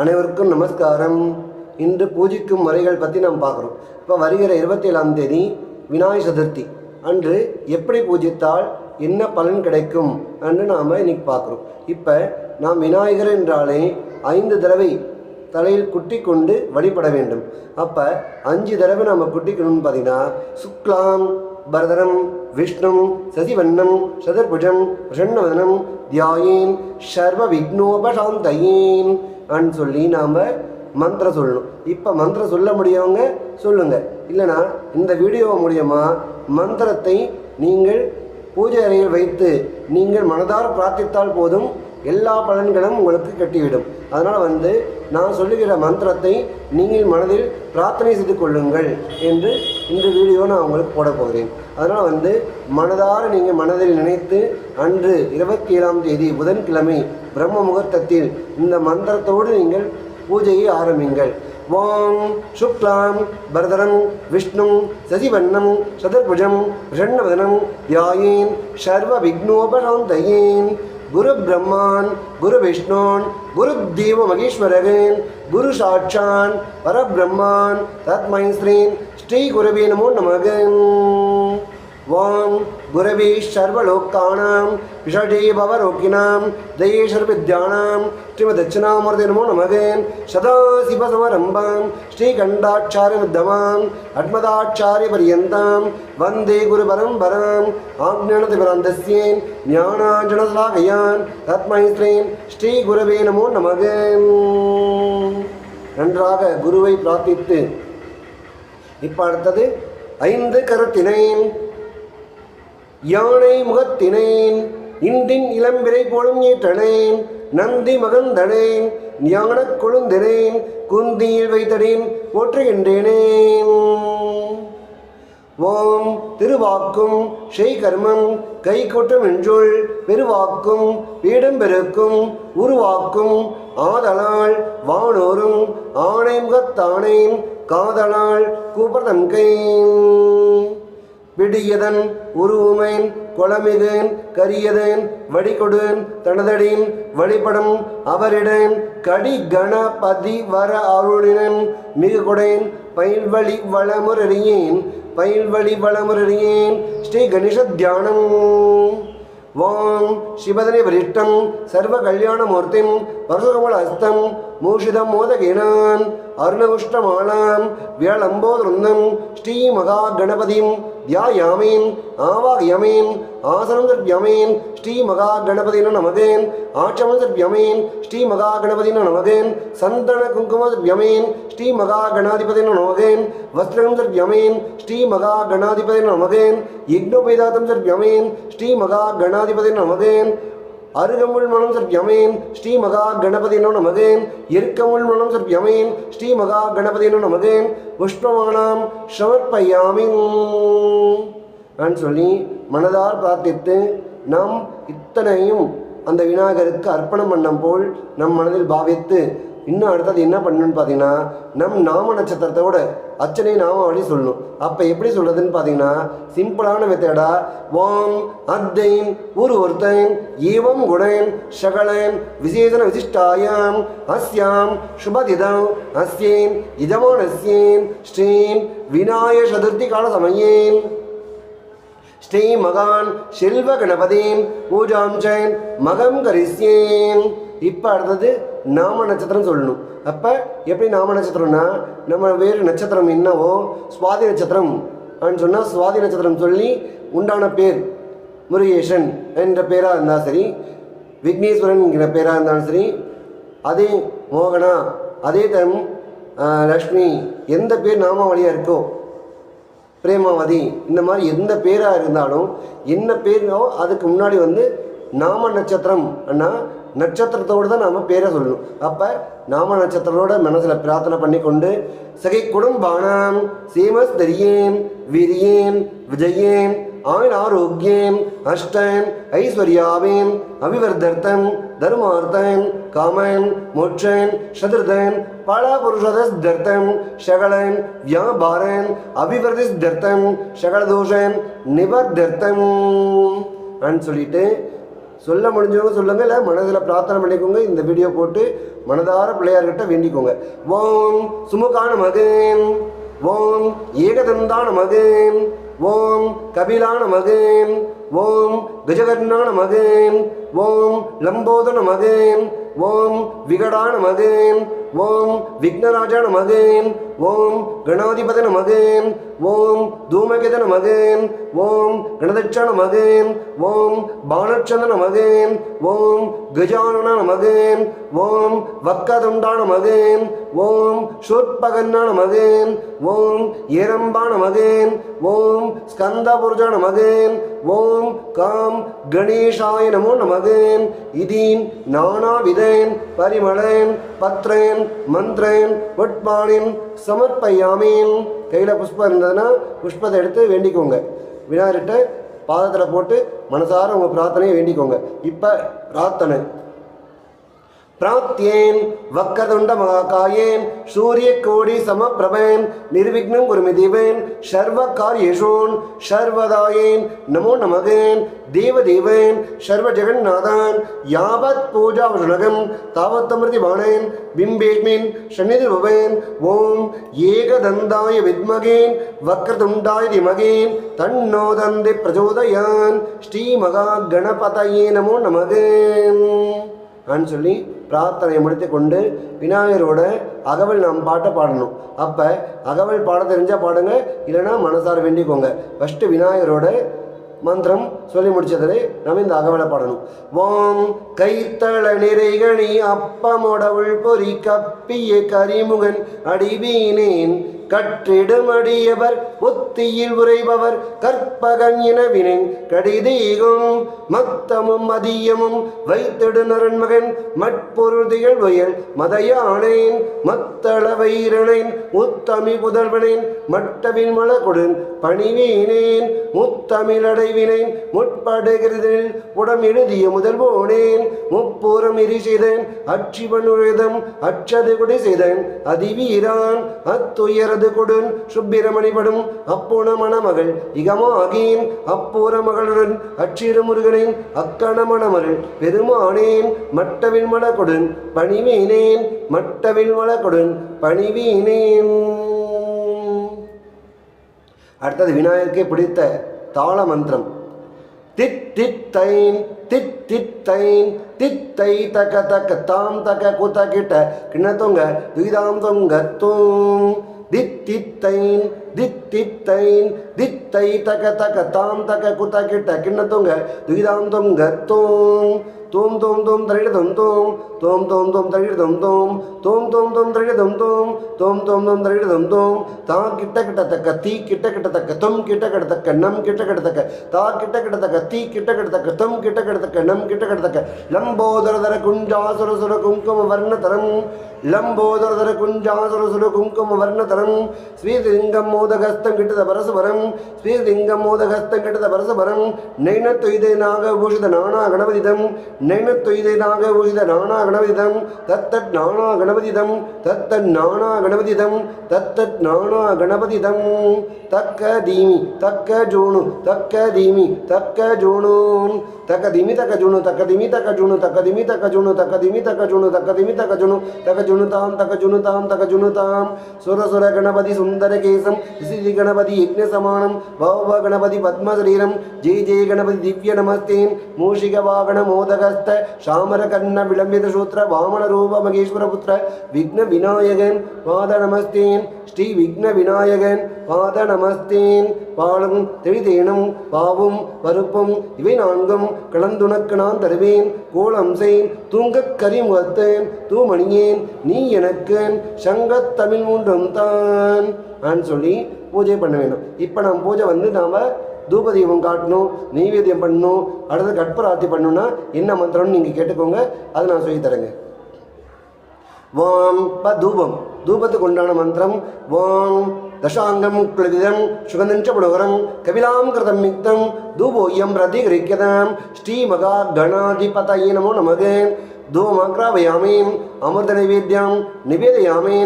அனைவருக்கும் நமஸ்காரம். இன்று பூஜிக்கும் முறைகள் பற்றி நாம் பார்க்குறோம். இப்போ வருகிற இருபத்தி ஏழாம் தேதி விநாயக சதுர்த்தி. அன்று எப்படி பூஜித்தால் என்ன பலன் கிடைக்கும் என்று நாம் இன்னைக்கு பார்க்குறோம். இப்போ நாம் விநாயகர் என்றாலே ஐந்து தடவை தலையில் குட்டி கொண்டு வழிபட வேண்டும். அப்போ அஞ்சு தடவை நம்ம குட்டிக்கணும்னு பார்த்தீங்கன்னா சுக்லாம் பரதரம் விஷ்ணும் சசிவண்ணம் சதுர்புஜம் பிரசன்னவதனம் தியாயேன் சர்வ விக்னோபசாந்தயேன் அன்னு சொல்லி நாம் மந்திரம் சொல்லணும். இப்போ மந்திரம் சொல்ல முடியவங்க சொல்லுங்கள் இல்லைனா இந்த வீடியோ மூலியமா மந்திரத்தை நீங்கள் பூஜை அறையில் வைத்து நீங்கள் மனதார பிரார்த்தித்தால் போதும் எல்லா பலன்களும் உங்களுக்கு கட்டிவிடும். அதனால் வந்து நான் சொல்லுகிற மந்திரத்தை நீங்கள் மனதில் பிரார்த்தனை செய்து கொள்ளுங்கள் என்று இந்த வீடியோ நான் உங்களுக்கு போட போகிறேன். அதனால் வந்து மனதார நீங்கள் மனதில் நினைத்து அன்று இருபத்தி ஏழாம் தேதி புதன்கிழமை பிரம்ம முகூர்த்தத்தில் இந்த மந்திரத்தோடு நீங்கள் பூஜையை ஆரம்பிங்கள். ஓம் சுக்லாம் பரதரம் விஷ்ணு சசிவண்ணம் சதுர்புஜம் விஷண்ணவதனம் தியாயேன் சர்வ விக்னோபசாந்தயேன் குரு பிரம்மான் குரு விஷ்ணோன் குரு தேவ மகேஸ்வரகன் குரு சாட்சான் பரபிரம்மான் தத்மை ஸ்ரீன் ஸ்ரீ குருவே நமோ நமகன். ஓம் குரவே சர்வலோக்கானாம் விஷடே பவரோக்கினாம் தயே சர்வவித்யானாம் ஸ்ரீமதட்சிணாமூர்த்தி நமோ நமகன் சதாசிவசமரம்பாம் ஸ்ரீகண்டாச்சாரிய வித்தமாம் அட்மதாச்சாரிய பரியந்தாம் வந்தே குரு பரம்பராம் ஆக்ஞானதிபராந்தஸ்யேன் ஞானாஞ்சனசாகயான் ஞானாஞ்சனசாகையான் ஸ்ரீன் ஸ்ரீ குருவே நமோ நமகன் நன்றாக குருவை பிரார்த்தித்து இப்போ அடுத்தது ஐந்து கருத்தினேன் யானை முகத்தினேன் இன்றின் இளம்பிரை போலும் ஏற்றனேன் நந்தி மகந்தனேன் ஞானக் கொழுந்தினேன் குந்தியில் வைத்தடேன் போற்றுகின்றேனேன் ஓம் திருவாக்கும் ஸ்ரீகர்மம் கை கொட்டும் என்றுள் பெருவாக்கும் பீடம் பெருக்கும் உருவாக்கும் ஆதலால் வானோரும் ஆணை முகத்தானேன் காதலால் கூப்பதன் கை விடியதன் உருவுமேன் கொளமிகன் கரியதேன் வடிகொடுன் தனதடின் வழிபடும் அவரிடன் கடி கணபதி வர அருளினன் மிகு கொடேன் பயில்வழி வளமுறையேன் பயில்வழி வளமுறையேன் ஸ்ரீ கணேச தியானம் ஓம் சிவதனை வரிஷ்டம் சர்வ கல்யாணமூர்த்திம் பரசுகமல ஹஸ்தம் மூஷிதம் மோதகினான் அருணகுஷ்டமாலாம் வியளம்போதிருந்தம் ஸ்ரீ மகா கணபதிம் தியாயாமேன் ஆவாகயமேன் ஆசனம் சர்வியமேன் ஸ்ரீ மகா கணபதின நமகேன் ஆச்சமம் சர்வியமேன் ஸ்ரீ மகா கணபதின நமகேன் சந்தன குங்கும சர்வியமேன் ஸ்ரீ மகா கணாதிபதின நமகேன் வஸ்திரம் சர்வியமேன் ஸ்ரீ மகா கணாதிபதின நமகேன் யக்னோபேதாதம் சர்வியமேன் ஸ்ரீ மகா கணாதிபதின நமகேன் அருகமுள் மனம் சர்வியமேன் ஸ்ரீ மகா கணபதினோ நமகேன். இருக்கமுள் மனம் சர்வியமேன் ஸ்ரீ மகா கணபதினோ நமகேன். புஷ்பமானாம் சமர்ப்பயாமின். நான் சொல்லி மனதார் பிரார்த்தித்து நாம் இத்தனையும் அந்த விநாயகருக்கு அர்ப்பணம் பண்ணம் போல் நம் மனதில் பாவித்து இன்னும் அடுத்தது என்ன பண்ணணும்னு பார்த்தீங்கன்னா நம் நாம நட்சத்திரத்தோட அச்சனை நாமாவளி சொல்லணும். அப்போ எப்படி சொல்கிறதுன்னு பார்த்தீங்கன்னா சிம்பிளான மெத்தேடா வாங் அத்தைன் ஒரு ஒருத்தன் ஏவம் குணன் சகலன் விசேஷன விசிஷ்டாயாம் அஸ்யாம் சுபதிதம் அஸ்யேன் இதமானஸ்யேன் ஸ்ரீம் விநாய சதுர்த்தி கால சமயேன். ஸ்ரீ மகான் செல்வ கணபதியின் பூஜாம் மகம் கரிசியேன் இப்போ அடுத்தது நாம நட்சத்திரம் சொல்லணும். அப்போ எப்படி நாம நட்சத்திரம்னா நம்ம வேறு நட்சத்திரம் என்னவோ சுவாதி நட்சத்திரம் அப்படின்னு சொன்னால் சுவாதி நட்சத்திரம் சொல்லி உண்டான பேர் முருகேசன் என்ற பேராக இருந்தாலும் சரி விக்னேஸ்வரன்ங்கிற பேராக இருந்தாலும் சரி அதே மோகனா அதே தரம் லக்ஷ்மி எந்த பேர் நாமாவளியாக இருக்கோ பிரேமாவதி இந்த மாதிரி எந்த பேராக இருந்தாலும் என்ன பேரோ அதுக்கு முன்னாடி வந்து நாம நட்சத்திரம் அண்ணா நட்சத்திரத்தோடு தான் நாம் பேரை சொல்லணும். அப்போ நாம நட்சத்திரத்தோட மனசில் பிரார்த்தனை பண்ணி கொண்டு சகை குடும்பானாம் சீமஸ் தரியேன் வீரியேன் விஜயேம் ஆயுள் ஆரோக்கியம் அஷ்டன் ஐஸ்வர்யாவேம் அபிவர்தர்த்தம் தர்மார்த்தம் காமன் மோட்சன் சதுர்தன் பலபுருஷதர்த்தம் சகலன் வியாபாரன் அபிவர்திஸ்தர்த்தம் சகலதோஷன் நிவர்தர்த்தம் அப்படின்னு சொல்லிட்டு சொல்ல முடிஞ்சவங்க சொல்லுங்க இல்லை மனதில் பிரார்த்தனை பண்ணிக்கோங்க இந்த வீடியோ போட்டு மனதார பிள்ளையார்கிட்ட வேண்டிக்கோங்க. ஓம் சுமுகான மகன் ஓம் ஏகதந்தான மகன் ஓம் கபிலான மகன் ஓம் கஜகர்ணான மகன் ஓம் லம்போதன மகன் ஓம் விகடான மகன் ஓம் விக்னராஜான மகன் ஓம் கணாதிபத மகன் ஓம் தூமகேதன மகன் ஓம் கணதட்சண மகன் ஓம் பானச்சந்திரன மகன் ஓம் கஜானன மகன் ஓம் வக்கதுண்டான மகன் ஓம் ஷூர்பகன்னான மகன் ஓம் ஏரம்பான மகன் ஓம் ஸ்கந்தபுருஜான மகன் ஓம் காம் கணேஷாய நமோ நமகன் இதீன் நானாவிதேன் பரிமளேன் பத்ரேன் மந்திரேன் உட்பானின் சமர்ப்பயாமீன் கையில் புஷ்பம் இருந்ததுன்னா புஷ்பத்தை எடுத்து வேண்டிக்கோங்க. விநாயகர்கிட்ட பாதத்தில் போட்டு மனசார உங்கள் பிரார்த்தனையை வேண்டிக்கோங்க. இப்போ பிரார்த்தனை. பிரார்த்தியேன் வக்கதுண்ட மகாகாயேன் சூரிய கோடி சமப்பிரபேன் நிர்விக்னம் குருமிதிவேன் சர்வ காரியேஷோன் சர்வதாயேன் நமோ நமகேன் தேவதேவேன் சர்வ ஜெகநாதான் யாவத் பூஜா வசுனகம் தாவத்தமிருதி வாணேன் பிம்பேக்மின் சந்நிதி பவேன் ஓம் ஏகதந்தாய வித்மகேன் வக்கதுண்டாய திமகேன் தன்னோதந்தி பிரச்சோதயான் ஸ்ரீ மகா கணபதையே நமோ நமகேன் அப்படின்னு சொல்லி பிரார்த்தனையை முடித்து கொண்டு விநாயகரோட அகவல் நாம் பாட்டை பாடணும். அப்போ அகவல் பாட தெரிஞ்சால் பாடுங்க இல்லைன்னா மனசார வேண்டிக்கோங்க. ஃபஸ்ட்டு விநாயகரோட மந்திரம் சொல்லி முடிச்சதில் நம்ம இந்த அகவலை பாடணும். ஓம் கைத்தள நிறைகணி உள் பொறி கப்பிய கரிமுகன் அடிவீனேன் கற்றிடுமடியவர் புத்தியில் உரைபவர் கற்பகன் எனவினேன் கடிதீகும் மத்தமும் மதியமும் வைத்திடு நரன்மகன் மட்பொருள் திகழ்வயல் மதையானேன் மத்தள வைரனேன் உத்தமி புதல்வனேன் மட்டவின் மலகுடன் பணிவீனேன் முத்தமிழடைவினேன் முற்படுகிறதில் உடம் எழுதிய முதல்வோனேன் முப்பூரம் எரி செய்தேன் அச்சது குடி செய்தன் அதிவீரான் அத்துயரது கொடுன் சுப்பிரமணிபடும் அப்போன மணமகள் இகமாகீன் அப்பூர மகளுடன் அச்சிறு முருகனின் அக்கண மணமகள் பெருமானேன் மட்டவின் மலகொடன் பணிவீனேன் மட்டவின் மலகொடன் பணிவீனேன். அடுத்தது விநாயகருக்கே பிடித்த தாள மந்திரம். தித் தித்தைன் தித் தித்தைன் தித்தை தக தக்க தாம் தக குத்த கிட்ட. கிண்ணத்தொங்க துயிதாம் தொங்க தூம். தித் தித்தைன் தித் தித்தைன் தித்தை தக தக்க தாம் தக குத்த கிட்ட. கிண்ணத்தொங்க துயிதாம் தொங்க தூம். தோம் தோம் தோம் தரிடதம் தோம் தோம். தோம் தோம் தரிடதம் தோம் தோம். தோம் தோம் தரிடதம் தோம் தோம். தோம் தோம் தரிடதம் தோம் தா கிட்ட கிட்டத்தக்க தீ கிட்ட கிட்டத்தக்க தொம் கிட்ட கிட்டத்தக்க நம் கிட்ட கிட்டத்தக்க. தா கிட்ட கிட்டத்தக்க தீ கிட்ட கிட்டத்தக்க தொம் கிட்ட கிட்டத்தக்க நம் கிட்ட கிட்டத்தக்க. லம்போதரதர குஞ்சாசுர சுர குங்கும வர்ணதரம். லம்போதரதர குஞ்சாசுரசுர குங்கும வர்ணதரம். ஸ்ரீலிங்கம் மோதகஸ்தம் கிட்டத பரசுபரம். ஸ்ரீலிங்கம் மோதகஸ்தம் கிட்டத பரசுவரம் நைனத்தொய்தே நாக பூஷித நானா கணபதிதம். நைனத்தொய்தே நாக பூஷித நானா கணபதிதம். தத்தட் நானா கணபதிதம். தத்தட் நானா கணபதிதம். தத்தட் நானா கணபதிதம். தக்க தீமி தக்க ஜோனு தக்க தீமி தக்க ஜோனு தக்க திமி தக்க ஜுணு தக்க திமி தக்க ஜுணு தக்க திமி தக்க ஜுணு தக்க திமி தக்க ஜுணு தாம் தக்க தாம் தக்க தாம் சுர சுர கணபதி சுந்தர கேசம் ஸ்ரீ கணபதி யக்ன சமானம் பவப கணபதி பத்மசரீரம் ஜெய் ஜெய ஜெய கணபதி திவ்ய நமஸ்தேன். மூஷிக வாகன மோதகஸ்த சாமர கண்ண விளம்பித சூத்திர வாமன ரூப மகேஸ்வர புத்திர விக்ன விநாயகன் பாத நமஸ்தேன். ஸ்ரீ விக்ன விநாயகன். பாத நமஸ்தேன் பாலும் தெளிதேனும் பாவும் பருப்பும் இவை நான்கும் கலந்துணக்கு நான் தருவேன். கோலம் செய்ன் தூங்கக் கரிமுகத்தேன் தூமணியேன் நீ எனக்கு சங்கத் தமிழ் மூன்றும் தான். ஆன்னு சொல்லி பூஜை பண்ண வேணும். இப்போ நம்ம பூஜை வந்து நாம் தூபதீபம் காட்டணும் நெய்வேத்தியம் பண்ணணும் அடுத்து கற்பூராத்தி பண்ணணும்னா என்ன மந்திரம்னு நீங்கள் கேட்டுக்கோங்க அதை நான் சொல்லித் தரேங்க. ஓம் ப தூபம். தூபத்துக்கு உண்டான மந்திரம் ஓம் தசாங்கம் கிளதிதம் சுகந்தஞ்ச புலகரம் கபிலாம் கிருதம் மித்தம் தூபோயம் பிரதிகிரிக்கதாம் ஸ்ரீ மகா கணாதிபதயே நமோ நமகு தூமக்ராவயாமி அமிர்த நைவேத்தியம் நிவேதயாமி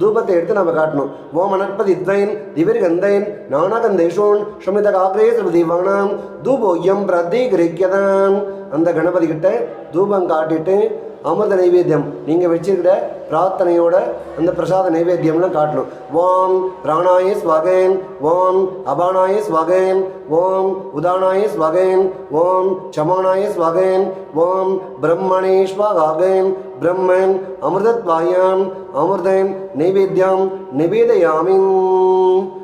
தூபத்தை எடுத்து நம்ம காட்டணும் ஓம் அனற்பதி த்வைன் திவிர்கந்தைன் நானாகந்தேஷோன் சுமித காக்ரே சிறுதீவானாம் தூபோயம் பிரதீகரிக்கதாம் அந்த கணபதி கிட்ட தூபம் காட்டிட்டு அமிர்த நைவேத்தியம். நீங்கள் வச்சிருக்கிற பிரார்த்தனையோட அந்த பிரசாத நைவேத்தியம்லாம் காட்டணும். ஓம் பிராணாயஸ் ஸ்வகன் ஓம் அபானாயஸ் ஸ்வகன் ஓம் உதானாயஸ் வகைன் ஓம் சமானாயஸ் ஸ்வகன் ஓம் பிரம்மணேஸ்வா வகைன் பிரம்மன் அமிர்தத்வாயாம் அமிர்தன் நைவேத்தியம் நிவேதயாமின்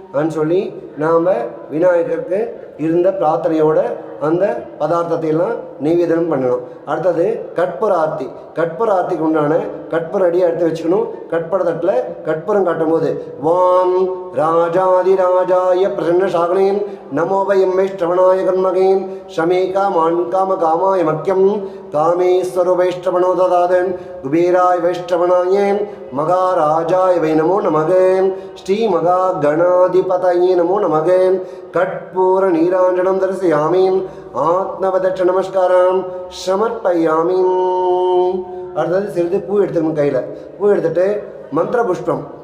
அப்படின்னு சொல்லி நாம் விநாயகருக்கு இருந்த பிரார்த்தனையோட அந்த பதார்த்தத்தை எல்லாம் நிவேதனம் பண்ணணும். அடுத்தது கற்பூர ஆர்த்தி. கற்பூர ஆர்த்திக்கு உண்டான கற்பூர அடியை எடுத்து வச்சுக்கணும். கற்பூர தட்டில் கற்பூரம் காட்டும் போது வாம் ராஜாதி ராஜாய பிரசன்ன சாகனேன் நமோ வயம் வைஷ்டவனாய கண்மகேன் ஷமே காமான் காம காமாய மக்கியம் காமேஸ்வர வைஷ்டவனோ ததாதன் குபேராய் வைஷ்டவனாயேன் மகாராஜாய வை நமோ நமகன் ஸ்ரீ மகா கணாதிபதையே நமோ நமகன் கட்பூர நீராஞ்சனம் தரிசியாமேன் ஆத்மவதட்ச நமஸ்காரம். சமர்ப்பயாமி. அடுத்தது சிறிது பூ எடுத்துக்கணும் கையில். பூ எடுத்துட்டு மந்திர புஷ்பம்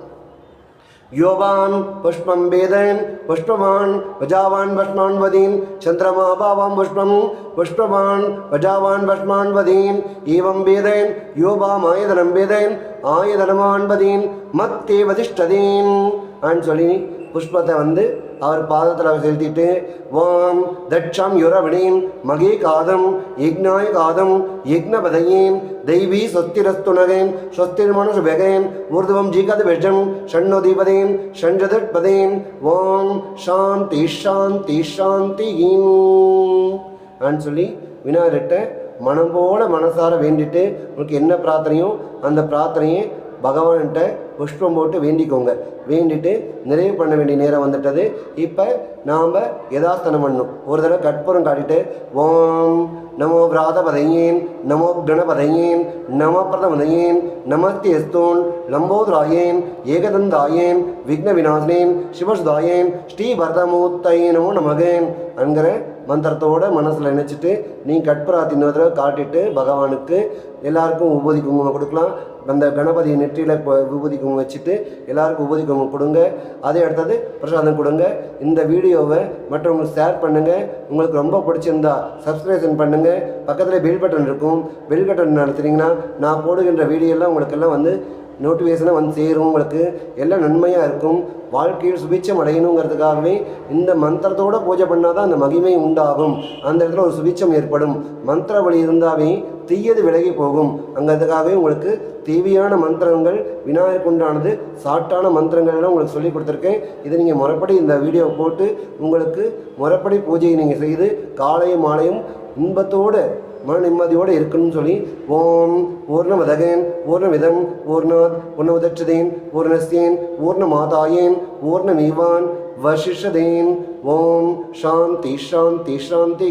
யோவான் புஷ்பம் வேதன் புஷ்பவான் வஜாவான் பஷ்மான் வதீன் சந்திரமாபாவாம் புஷ்பம் புஷ்பவான் வஜாவான் பஷ்மான் வதீன் ஏவம் வேதன் யோபாம் ஆயதனம் வேதன் ஆயதனமான் வதீன் மத்தே வதிஷ்டதீன். ஆன்னு சொல்லி புஷ்பத்தை வந்து அவர் பாதத்தில் செலுத்திட்டு வாம் தட்சம் யுரவணீன் மகே காதம் யக்னாய் காதம் யக்னபதையேன் தெய்வி சொத்திரஸ்துனகேன் சொத்திர்மனு வெகேன் ஊர்துவம் ஜீகத விஷம் ஷண்ணோதிபதேன் ஷஞ்சதட்பதேன் ஓம் சாந்தி சாந்தி ஷாந்தி அப்படின்னு சொல்லி விநாயகர்கிட்ட மனம் போல மனசார வேண்டிட்டு உங்களுக்கு என்ன பிரார்த்தனையோ அந்த பிரார்த்தனையை பகவான்கிட்ட புஷ்பம் போட்டு வேண்டிக்கோங்க. வேண்டிட்டு நிறைவு பண்ண வேண்டிய நேரம் வந்துட்டது. இப்போ நாம் யதாஸ்தனம் பண்ணணும். ஒரு தடவை கற்பூரம் காட்டிட்டு ஓம் நமோ விராதபதையேன் நமோ கணபதையேன் நம பிரதமதையேன் நமஸ்தி எஸ்தோன் லம்போதுராயேன் ஏகதந்தாயேன் விக்ன விநாசனேன் சிவசுதாயேன் ஸ்ரீ பரதமூர்த்தையே நமோ நமகேன் என்கிற மந்திரத்தோட மனசில் நினச்சிட்டு நீ கற்பூராத்தி இன்னொரு தடவை காட்டிட்டு பகவானுக்கு எல்லாருக்கும் உபதி குங்குமம் கொடுக்கலாம். அந்த கணபதியை நெற்றியில் விபூதி குங்குமம் வச்சுட்டு எல்லாருக்கும் விபூதி குங்குமம் கொடுங்க. அதே அடுத்தது பிரசாதம் கொடுங்க. இந்த வீடியோவை மற்றவங்களுக்கு ஷேர் பண்ணுங்கள் உங்களுக்கு ரொம்ப பிடிச்சிருந்தா சப்ஸ்கிரிப்ஷன் பண்ணுங்கள் பக்கத்தில் பெல் பட்டன் இருக்கும். பெல் பட்டன் நடத்துனீங்கன்னா நான் போடுகின்ற வீடியோலாம் உங்களுக்கு எல்லாம் வந்து நோட்டிஃபிகேஷனாக வந்து சேரும். உங்களுக்கு எல்லாம் நன்மையாக இருக்கும். வாழ்க்கையில் சுபிச்சம் அடையணுங்கிறதுக்காகவே இந்த மந்திரத்தோட பூஜை பண்ணால் தான் அந்த மகிமை உண்டாகும். அந்த இடத்துல ஒரு சுபிச்சம் ஏற்படும். மந்திர வழி இருந்தாவே தீயது விலகி போகும். அங்கிறதுக்காகவே உங்களுக்கு தேவையான மந்திரங்கள் விநாயகருக்கு உண்டானது சாட்டான மந்திரங்கள் எல்லாம் உங்களுக்கு சொல்லி கொடுத்துருக்கேன். இதை நீங்கள் முறைப்படி இந்த வீடியோ போட்டு உங்களுக்கு முறைப்படி பூஜையை நீங்கள் செய்து காலையும் மாலையும் இன்பத்தோடு மன நிம்மதியோடு இருக்கணும்னு சொல்லி ஓம் பூர்ணமதகேன் பூர்ணமிதம் பூர்ணாத் பூர்ணமுதட்சதேன் மாதாயேன் பூர்ணமாதாயேன் பூர்ணமீவான் வசிஷதேன் ஓம் சாந்தி ஷாந்தி சாந்தி